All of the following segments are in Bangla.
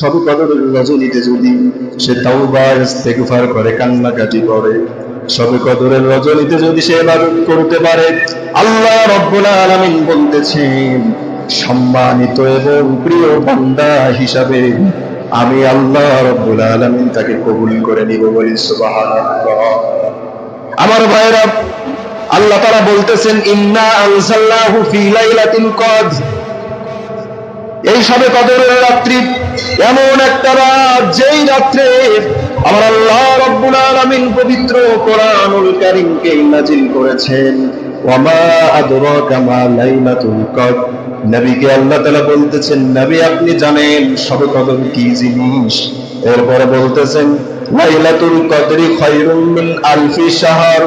সবে কদরের রজনীতে যদি সে করে, কান্নাকাটি করে রজনীতে যদি সে করতে পারে, আল্লাহ রব্বুল বলতেছেন, সম্মানিত এবং প্রিয় বান্দা হিসাবে আমি আল্লাহ রব্বুল আলামিন তাকে কবুল করে নিব বলি আমার ভাইরা, আল্লাহ তাআলা বলতেছেন, ইন্না আনসালনাহু ফি লাইলাতিল এই সবে কদরের রাত্রি এমন একটা রাত যেই রাত্রে আমার আল্লাহ রব্বুল আলামিন পবিত্র কোরআনুল কারীমকে নাজিল করেছেন। আদরাকা মা লাইলাতুল কদর। নবীকে আল্লাহ তাআলা বলতেছেন, নবী, আপনি জানেন সবে কদর কি জিনিস? এরপরে বলতেছেন, লাইলাতুল কদরি খায়রুম মিন আলফি শাহর।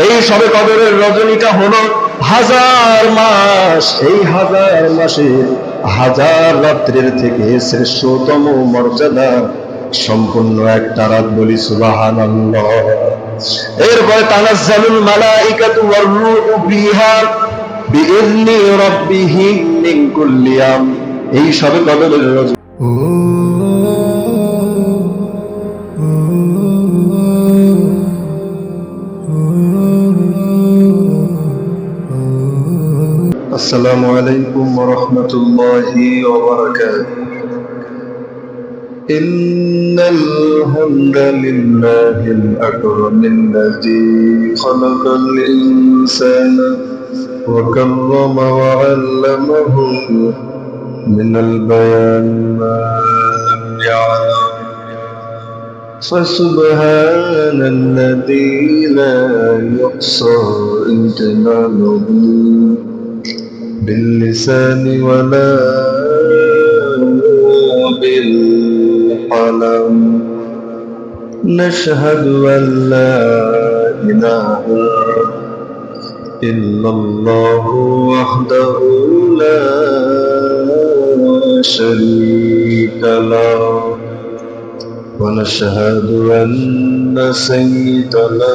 এই সবে কদরের রজনীটা হলো হাজার মাস। এই হাজার মাসের হাজার রাত্রের থেকে শ্রেষ্ঠতম মর্যাদা সম্পূর্ণ একটা রাত বলি সুবাহান এরপরে তানাজ্জালুল মালাইকাতু ওয়ার রূহু ফিহা বিইذনি রাব্বিহিম মিন কুল্লি এই সবে কদরের রজনী السلام عليكم ورحمة الله وبركاته. إن الحمد لله الأكرم الذي خلق الإنسان وكرم وعلمه من البيان ما لم يعلم. فسبحان الذي لا يحصى امتنانه. باللسان ولا بالقلم. نشهد أن لا إله إلا الله وحده لا شريك له. ونشهد أن سيدنا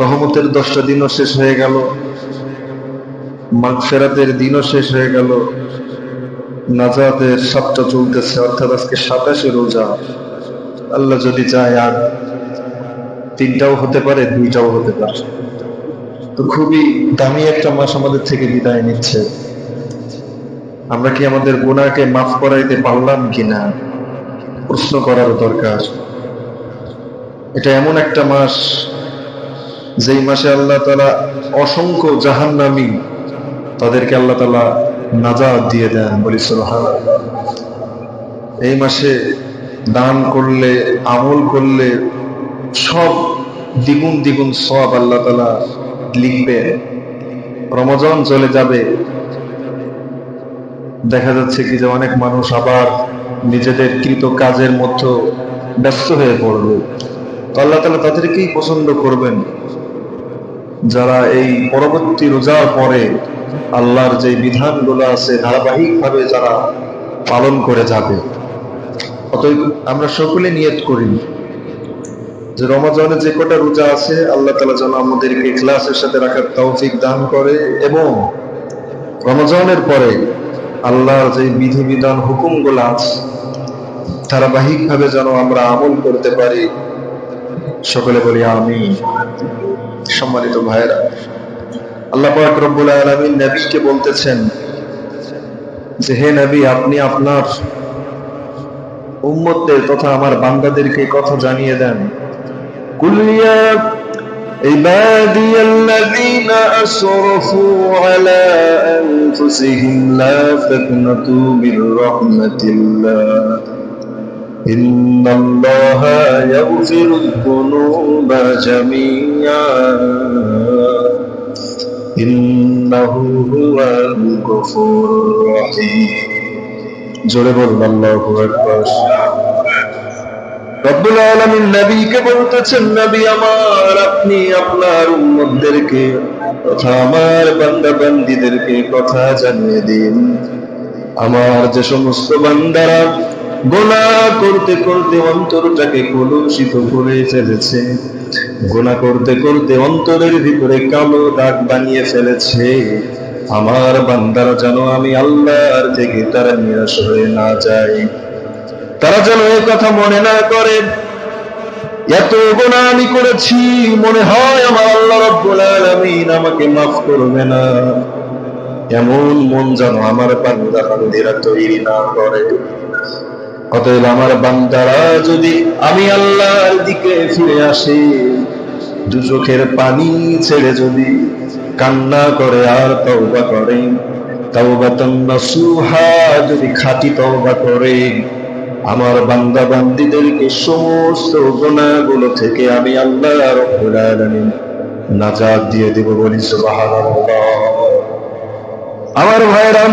রহমতের দশটা দিনও শেষ হয়ে গেল। মাগফেরাতের দিনও শেষ হয়ে গেল। নাজাতের সপ্তাহ চলতেছে, অর্থাৎ আজকে সাতাশে রোজা। আল্লাহ যদি চায় আর তিনটাও হতে পারে, দুইটাও হতে পারে। তো খুবই দামি একটা মাস আমাদের থেকে বিদায় নিচ্ছে। আমরা কি আমাদের গুণাকে মাফ করাইতে পারলাম কিনা? প্রশ্ন করার দরকার। এটা এমন একটা মাস যেই মাসে আল্লাহ তালা অসংখ্য জাহান্নামী তাদেরকে আল্লাহ তালা নাজাদ দিয়ে দেন, বলি এই মাসে দান করলে, আমল করলে সব দ্বিগুণ দ্বিগুণ সব আল্লাহ তালা লিখবে। রমজান চলে যাবে। দেখা যাচ্ছে কি যে অনেক মানুষ আবার নিজেদের কৃত কাজের মধ্যে ব্যস্ত হয়ে পড়বে। তো আল্লাহ তালা তাদেরকেই পছন্দ করবেন। যারা এই পরবর্তী রোজার পরে আল্লাহর যে বিধানগুলো আছে ধারাবাহিকভাবে যারা পালন করে যাবে। অতএব আমরা সকলে নিয়ত করি যে রমাজানে যে কটা রোজা আছে, আল্লাহ তালা যেন আমাদেরকে ক্লাসের সাথে রাখার তৌফিক দান করে এবং রমজানের পরে আল্লাহর যে বিধিবিধান হুকুমগুলো আছে, ধারাবাহিকভাবে যেন আমরা আমল করতে পারি। সকলে বলি আমি সম্মানিত ভাইরা আল্লাহ পাক রব্বুল আলামিন নবীকে বলতেছেন যে হে নবী আপনি আপনার উম্মতদের তথা আমার বান্দাদেরকে কথা জানিয়ে দেন কুলিয়া عبادي الذين أسرفوا على أنفسهم لا تقنطوا من رحمة الله إن الله يغفر الذنوب جميعا إنه هو الغفور الرحيم জোরে বলুন আল্লাহু আকবার রব্বুল আলামিন নবীকে বলতেছেন নবী আমার আপনি আপনার উম্মতদেরকে তথা আমার বান্দা বান্দীদেরকে কথা জানিয়ে দিন আমার যে সমস্ত বান্দারা গোনা করতে করতে অন্তরটাকে কলুষিত করে ফেলেছে। গোনা করতে করতে অন্তরের ভিতরে কালো দাগ বানিয়ে ফেলেছে। আমার বান্দারা যেন আমি আল্লাহর থেকে তারা নিরাশ হয়ে না যায়। তারা যেন এ কথা মনে না করে, এত গোনা আমি করেছি, মনে হয় আমার আল্লাহ রব্বুল আলামিন আমাকে মাফ করবে না। এমন মন যেন আমার বান্দা বান্দিরা তৈরি না করে। অতএব আমার বান্দারা, যদি আমি আল্লাহর দিকে ফিরে আসি, দু চোখের পানি ছেড়ে যদি কান্না করে আর তওবা করে তাওবাতান নাসুহা, যদি খাঁটি তওবা করে, আমার বান্দা বান্দিদেরকে সমস্ত গুনাহগুলো থেকে আমি আল্লাহ রাব্বুল আলামিন নাজাত দিয়ে দেব বলি সুবহানাল্লাহ। আমার ভাইরা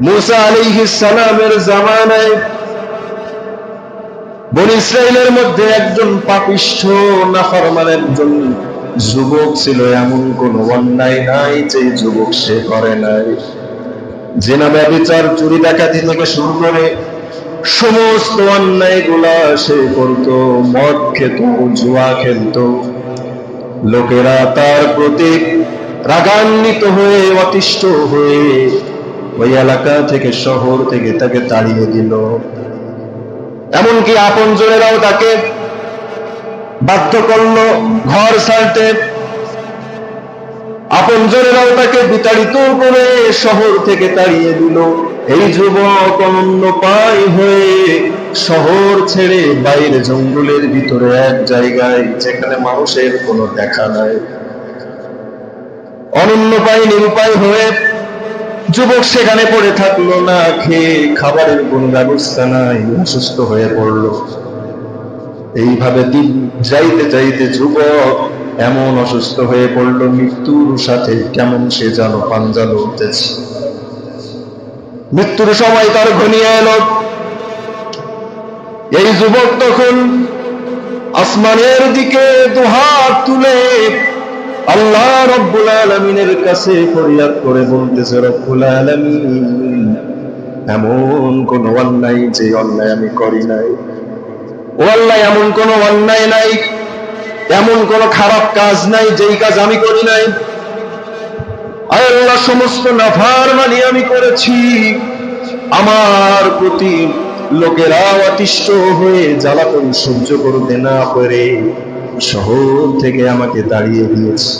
মুসা আলাইহিস সালামের জামানায় বনি ইসরায়েলের মধ্যে একজন পাপিষ্ঠ নাফরমান, একজন যুবক ছিল। এমন কোন অন্যায় নাই যে যুবক সে করে নাই। জেনা ব্যবচার চুরি, ডাকাতি থেকে শুরু করে সমস্ত অন্যায়গুলা সে করতো। মদ খেত, জুয়া খেলতো। লোকেরা তার প্রতি রাগান্বিত হয়ে, অতিষ্ঠ হয়ে ওই এলাকা থেকে শহর থেকে তাকে তাড়িয়ে দিল। এমনকি আপন জনেরাও তাকে বাধ্য করল ঘর ছাড়তে। আপন জনেরাও তাকে বিতাড়িত করে শহর থেকে তাড়িয়ে দিল। এই যুবক অনন্য পায় হয়ে শহর ছেড়ে বাইরে জঙ্গলের ভিতরে এক জায়গায়, যেখানে মানুষের কোনো দেখা নাই। অনন্য পায় নিরুপায় হয়ে যুবক সেখানে পড়ে থাকল, না খেয়ে খাবারের কোন ব্যবস্থা নাই, অসুস্থ হয়ে পড়ল। এইভাবে দিন যাইতে যাইতে যুবক এমন অসুস্থ হয়ে পড়ল, মৃত্যুর সাথে কেমন সে যেন পাঞ্জা লড়তেছে মৃত্যুর সময় তার ঘনিয়ে এলো। এই যুবক তখন আসমানের দিকে তুলে আল্লাহ রব্বুল আলমিনের কাছে ফরিয়াদ করে বলতেছে, রব্বুল আলমিন, এমন কোন অন্যায় যে অন্যায় আমি করি নাই। ও আল্লাহ, এমন কোন অন্যায় নাই, এমন কোন খারাপ কাজ নাই যেই কাজ আমি করি নাই। আল্লাহ, সমস্ত নাফার মানি আমি করেছি। আমার প্রতি লোকেরা অতিষ্ঠ হয়ে জ্বালাতন সহ্য করতে না পারে। শহর থেকে আমাকে দাঁড়িয়ে দিয়েছে।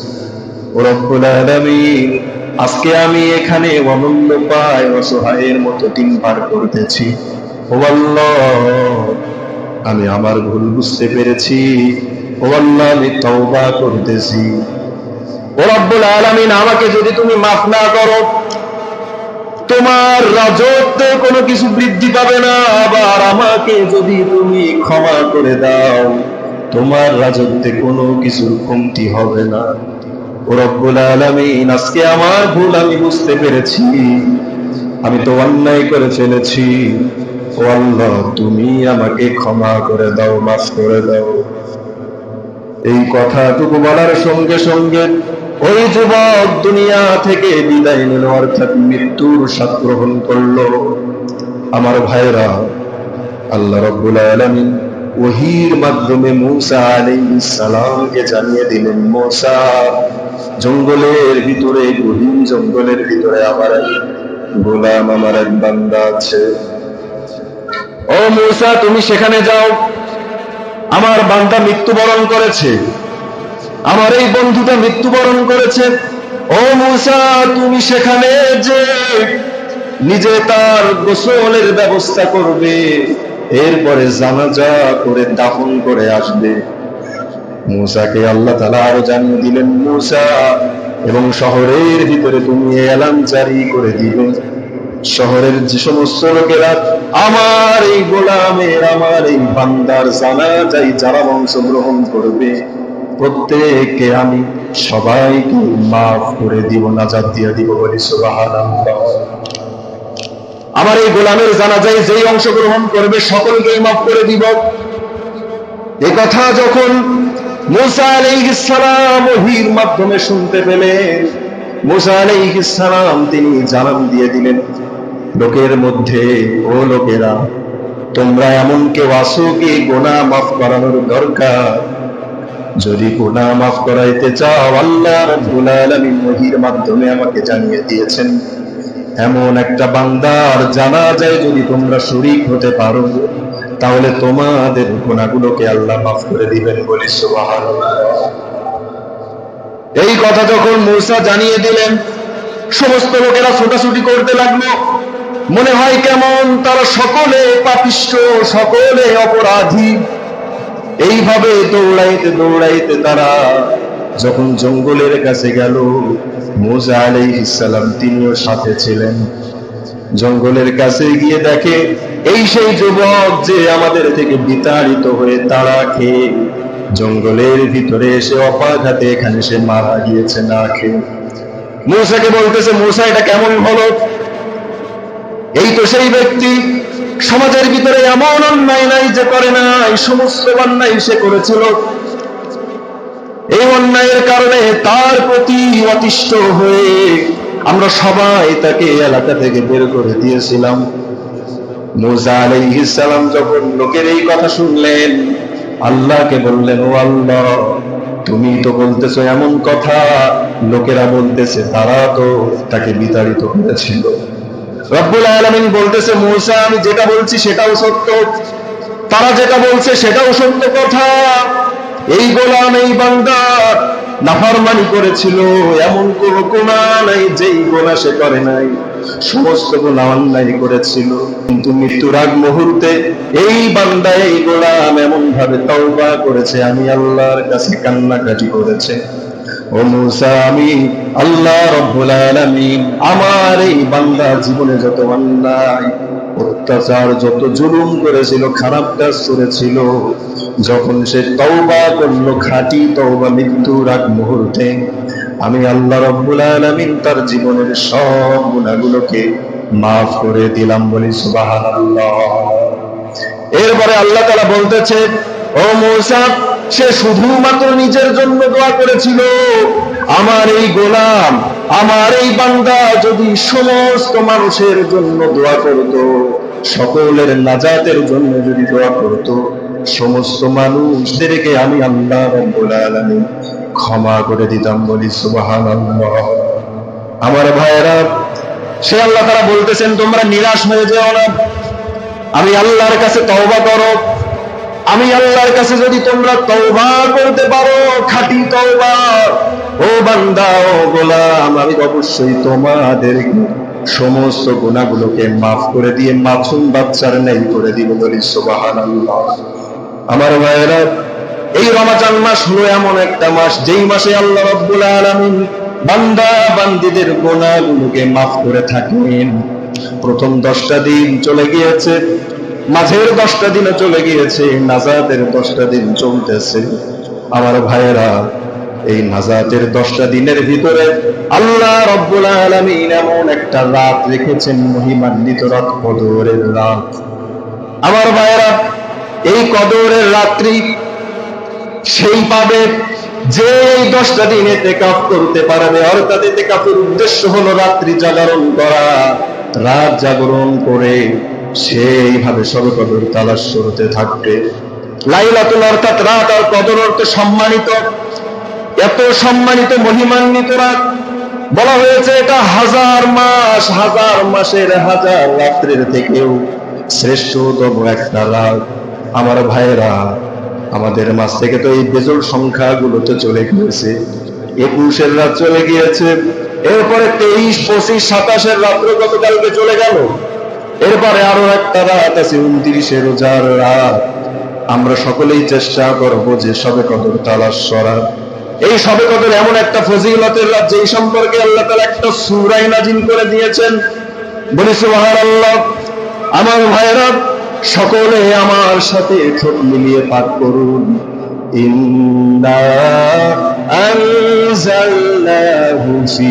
আজকে আমি এখানে অনন্য পায় অসহায়ের মতো দিন পার করতেছি। আমি আমার ভুল বুঝতে পেরেছি। ও আমি তওবা করতেছি। রব্বুল আলামিন, আমাকে যদি তুমি মাফ না করো, তোমার রাজত্বে কোনো কিছু বৃদ্ধি পাবে না। আবার আমাকে যদি তুমি ক্ষমা করে দাও। তোমার রাজত্বে কোনো কিছুর কমতি হবে না। ও রব্বুল আলামিন, আজকে আমার ভুল আমি বুঝতে পেরেছি। আমি তো অন্যায় করে ফেলেছি। ও আল্লাহ, তুমি আমাকে ক্ষমা করে দাও, মাফ করে দাও। এই কথাটুকু বলার সঙ্গে সঙ্গে ওই যুবক দুনিয়া থেকে বিদায় নিল, অর্থাৎ মৃত্যুর স্বাদ গ্রহণ করল। আমার ভাইরা আল্লাহ রব্বুল আলামিন ওহির মাধ্যমে মৌসা সালামকে জানিয়ে দিলেন, মূসা, জঙ্গলের ভিতরে, গহীন জঙ্গলের ভিতরে আমার গোলাম, আমার এক বান্দা আছে। ও মূসা, তুমি সেখানে যাও। আমার বান্দা মৃত্যুবরণ করেছে। আমার এই বন্ধুটা মৃত্যুবরণ করেছে। ও মূসা, তুমি সেখানে যে নিজে তার গোসলের ব্যবস্থা করবে। এরপরে জানাজা করে দাফন করে আসবে। মূসাকে আল্লাহ তালা আরও জানিয়ে দিলেন, মূসা, এবং শহরের ভিতরে তুমি এলাম জারি করে দিবে। শহরের যে সমস্ত লোকেরা, আমার এই গোলামের, আমার এই বান্দার জানা যাই যারা অংশগ্রহণ করবে, প্রত্যেককে আমি সবাইকে মাফ করে দিব, নাজাত দিয়ে দিব বলি, সুবহানাল্লাহ। আমার এই গোলামের জানা যায় যেই অংশগ্রহণ করবে সকলকে মাফ করে দিব। এ কথা যখন মুসা আলাইহিসসালাম ওহির মাধ্যমে শুনতে পেলেন, মুসা আলাইহিস সালাম তিনি জানান দিয়ে দিলেন, লোকের মধ্যে, ও লোকেরা, তোমরা এমন কেউ আসো কি গোনা মাফ করানোর দরকার? যদি গোনা মাফ করাইতে চাও, আল্লাহ ওহীর মাধ্যমে আমাকে জানিয়ে দিয়েছেন। এমন একটা বান্দার জানা যায় যদি তোমরা শরীক হতে পারো, তাহলে তোমাদের গুণাগুলোকে আল্লাহ মাফ করে দিবেন বলি এই কথা যখন মূসা জানিয়ে দিলেন, সমস্ত লোকেরা ছোটাছুটি করতে লাগল। মনে হয় কেমন তারা সকলে পাপিষ্ঠ সকলে অপরাধী। এইভাবে দৌড়াইতে দৌড়াইতে তারা যখন জঙ্গলের কাছে গেল মোজা আলাইহিস সালাম তিনিও সাথে ছিলেন। জঙ্গলের কাছে গিয়ে দেখে, এই সেই যুবক যে আমাদের থেকে বিতাড়িত হয়ে তাড়া খেয়ে, জঙ্গলের ভিতরে এসে অপাঘাতে এখানে সে মারা গিয়েছে না খেয়ে। মূসাকে বলতেছে, মূসা, এটা কেমন হলো? এই তো সেই ব্যক্তি সমাজের ভিতরে এমন অন্যায় নাই যে করে নাই, সমস্ত অন্যায় সে করেছিল। এই অন্যায়ের কারণে তার প্রতি অতিষ্ঠ হয়ে আমরা সবাই তাকে এলাকা থেকে বের করে দিয়েছিলাম। মুসা আলাইহিস সালাম যখন লোকের এই কথা শুনলেন, আল্লাহকে বললেন, ও আল্লাহ, তুমি তো বলতেছো এমন কথা, লোকেরা বলতেছে, তারা তো তাকে বিতাড়িত করেছিল। রব্বুল আলামিন বলতেছে, মূসা, আমি যেটা বলছি সেটাও সত্য। তারা যেটা বলছে সেটাও সত্য কথা। এই গোলাম, এই বান্দা নাফরমানি করেছিল, এমন কোন গোনা নাই যেই গোনা সে করে নাই। সমস্ত গোনা অন্যায় করেছিল। কিন্তু মৃত্যুর আগ মুহূর্তে এই বান্দা, এই গোলাম এমন ভাবে তওবা করেছে, আমি আল্লাহর কাছে কান্নাকাটি করেছে। আমার এই বান্দা জীবনে যত অন্যায়, অত্যাচার, যত জুলুম করেছিল, খারাপ কাজ করেছিল, যখন সে তওবা করল, খাঁটি তওবা মৃত্যুর আগ মুহূর্তে, আমি আল্লাহ রব্বুল আলামিন তার জীবনের সব গুণাগুলোকে মাফ করে দিলাম বলি সুবহানাল্লাহ। এরপরে আল্লাহ তাআলা বলতেছে, ও মূসা সে শুধুমাত্র নিজের জন্য দোয়া করেছিল। আমার এই গোলাম, আমার এই বান্দা যদি সমস্ত মানুষের জন্য দোয়া করত, সকলের নাজাতের জন্য যদি দোয়া করত, সমস্ত মানুষদেরকে আমি আল্লাহ রব্বুল ক্ষমা করে দিতাম বলি, সুবহানাল্লাহ। আমার ভাইয়েরা, সে আল্লাহ তারা বলতেছেন, তোমরা নিরাশ হয়ে যেও না। আমি আল্লাহর কাছে তওবা করো। আমি আল্লাহর কাছে যদি তোমরা তওবা করতে পারো, খাঁটি তওবা, ও বান্দা, ও গোলাম, আমি অবশ্যই তোমাদেরকে সমস্ত গুণাগুলোকে মাফ করে দিয়ে মাসুম বাচ্চার নেই করে দিব বলি, সুবহানাল্লাহ। আমার ভাইয়েরা, এই রমাজান মাস হলো এমন একটা মাস, যেই মাসে আল্লাহ রাব্বুল আলামিন বান্দা বান্দীদের গুণাগুলোকে মাফ করে থাকেন। প্রথম দশটা দিন চলে গিয়েছে মাঝের দশটা দিনও চলে গিয়েছে নাজাতের দশটা দিন চলতেছে। আমার ভাইয়েরা, এই নাজাতের দশটা দিনের ভিতরে আল্লাহ রব্বুল আলামিন এমন একটা রাত রেখেছেন, মহিমান্বিত রাত, কদরের রাত। আমার ভাইয়েরা, এই কদরের রাত্রি সেই পাবে যে এই দশটা দিন এতে করতে পারবে। অর্থাৎ এতে কাপের উদ্দেশ্য হলো রাত্রি জাগরণ করা, রাত জাগরণ করে সেইভাবে সর্বকদর তালাশ করতে থাকবে। লাইলাতুল অর্থাৎ রাত আর কদর অর্থে সম্মানিত। এত সম্মানিত মহিমান্বিত রাত বলা হয়েছে এটা হাজার মাস, হাজার মাসের, হাজার রাত্রের থেকেও শ্রেষ্ঠতম একটা রাত। আমার ভাইরা আমাদের মাস থেকে তো এই বেজল সংখ্যাগুলো তো চলে গিয়েছে। একুশের রাত চলে গিয়েছে, এরপরে তেইশ, পঁচিশ, সাতাশের রাত্র গতকালকে চলে গেল। এরপরে আরও একটা রাত আছে, উনত্রিশে রোজার রাত। আমরা সকলেই চেষ্টা করব যে সবে কদর তালাশ করার। এই সবে কদর এমন একটা ফজিলতের রাত যেই সম্পর্কে আল্লাহ তালা একটা সুরাই নাজিল করে দিয়েছেন। বলি, সুবহানাল্লাহ, আমার ভাইরা সকলে আমার সাথে ঠোঁট মিলিয়ে পাঠ করুন। ইন্না আনজালনাহু ফি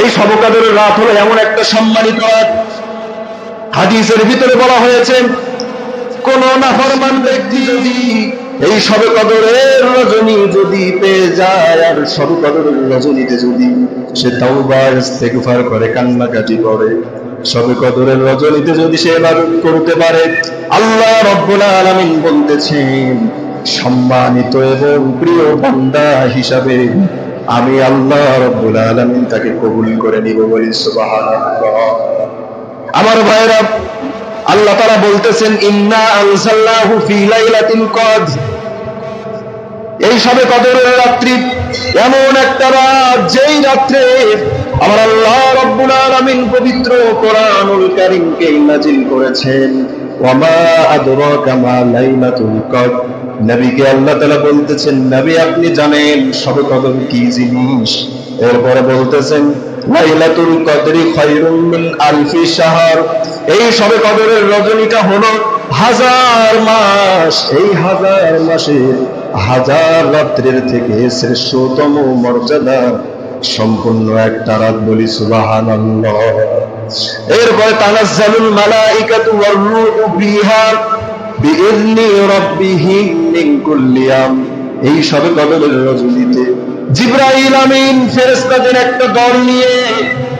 এই সমকাদের রাত হলো এমন একটা সম্মানিত রাত। হাদিসের ভিতরে বলা হয়েছে, কোন নাফরমান ব্যক্তি যদি এই সবে কদরের রজনী যদি পেয়ে যায়, আর সবে কদরের রজনীতে যদি সে তাওবার, ইস্তেগফার করে, কান্নাকাটি করে সবে কদরের রজনীতে যদি সে করতে পারে, আল্লাহ রব্বুল বলতেছেন, সম্মানিত এবং প্রিয় বান্দা হিসাবে আমি আল্লাহ রব্বুল আলামিন তাকে কবুল করে নিব বলি আমার ভাইরা, আল্লাহ তারা বলতেছেন, ইন্না আনসাল্লাহু ফি লাইলাতিল এই সবে কদরের রাত্রি, এমন একটা রাত যেই রাত্রে আমার আল্লাহ রব্বুল আলামিন পবিত্র কোরআনুল কারীমকে নাজিল করেছেন। ওয়ামা আদরাকা মা লাইলাতুল কদর। নবীকে আল্লাহ তাআলা বলতেছেন, নবী, আপনি জানেন সবে কদর কি জিনিস? এরপরে বলতেছেন, লাইলাতুল কদরি খায়রুম মিন আলফি শাহর। এই সবে কদরের রজনীটা হলো হাজার মাস। এই হাজার মাসের হাজার রাত্রের থেকে শ্রেষ্ঠতম মর্যাদা সম্পূর্ণ একটা রাত বলি এরপরে তানাজ্জালুল মালাইকাতু ওয়ার রূহু রাব্বিহিম মিন কুল্লি এই সবে কদরের রজনীতে জিব্রাইল আমিন ফেরেশতাদের একটা দল নিয়ে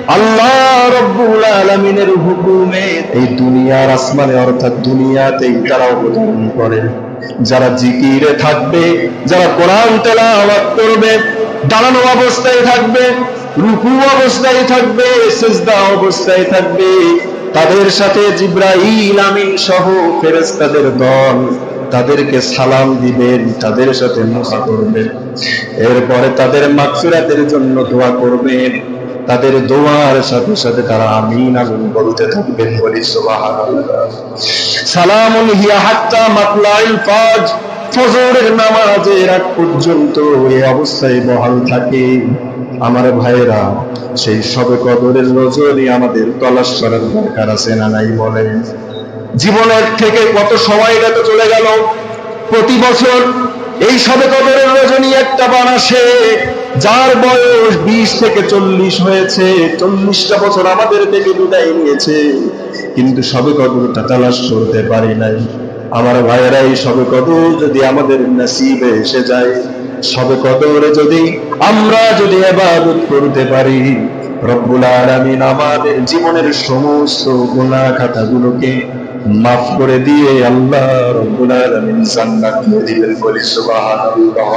আল্লাহ রব্বুল আলামিনের হুকুমে এই দুনিয়ার আসমানে অর্থাৎ দুনিয়াতেই তারা অবতরণ করে যারা জিকিরে থাকবে, যারা কোরআন তেলাওয়াত করবে, দাঁড়ানো অবস্থায় থাকবে, রুকু অবস্থায় থাকবে, সেজদা অবস্থায় থাকবে, তাদের সাথে জিব্রাইল আমিন সহ ফেরেশতাদের দল তাদেরকে সালাম দিবেন, তাদের সাথে মুখা করবেন। এরপরে তাদের মাগফিরাতের জন্য দোয়া করবেন। তাদের দোয়ার সাথে সাথে তারা আমিন আমিন বলতে থাকবেন বলি সালামুন হিয়া হাত্তা মাতলাইল ফাজ, ফজরের নামাজের আগ পর্যন্ত এই অবস্থায় বহাল থাকে। আমার ভাইরা সেই সবে কদরের রজনী আমাদের তলাশ করার দরকার আছে না নাই বলেন? জীবনের থেকে কত সময়টা তো চলে গেল? প্রতি বছর এই সবে কদরের রজনী একটা বার আসে যার বয়স বিশ থেকে চল্লিশ হয়েছে, চল্লিশটা বছর আমাদের থেকে বিদায় নিয়েছে। কিন্তু সবে কদরটা তালাশ করতে পারি নাই। আমার ভাইয়েরা, এই সবে কদর যদি আমাদের নসিবে এসে যায়, সবে কদরে যদি আমরা যদি এবাদত করতে পারি, রব্বুল আলামিন আমাদের জীবনের সমস্ত গুনাহ খাতাগুলোকে মাফ করে দিয়ে আল্লাহ রব্বুল আলামিন জান্নাত দিয়ে দিবেন বলি, সুবহানাল্লাহ।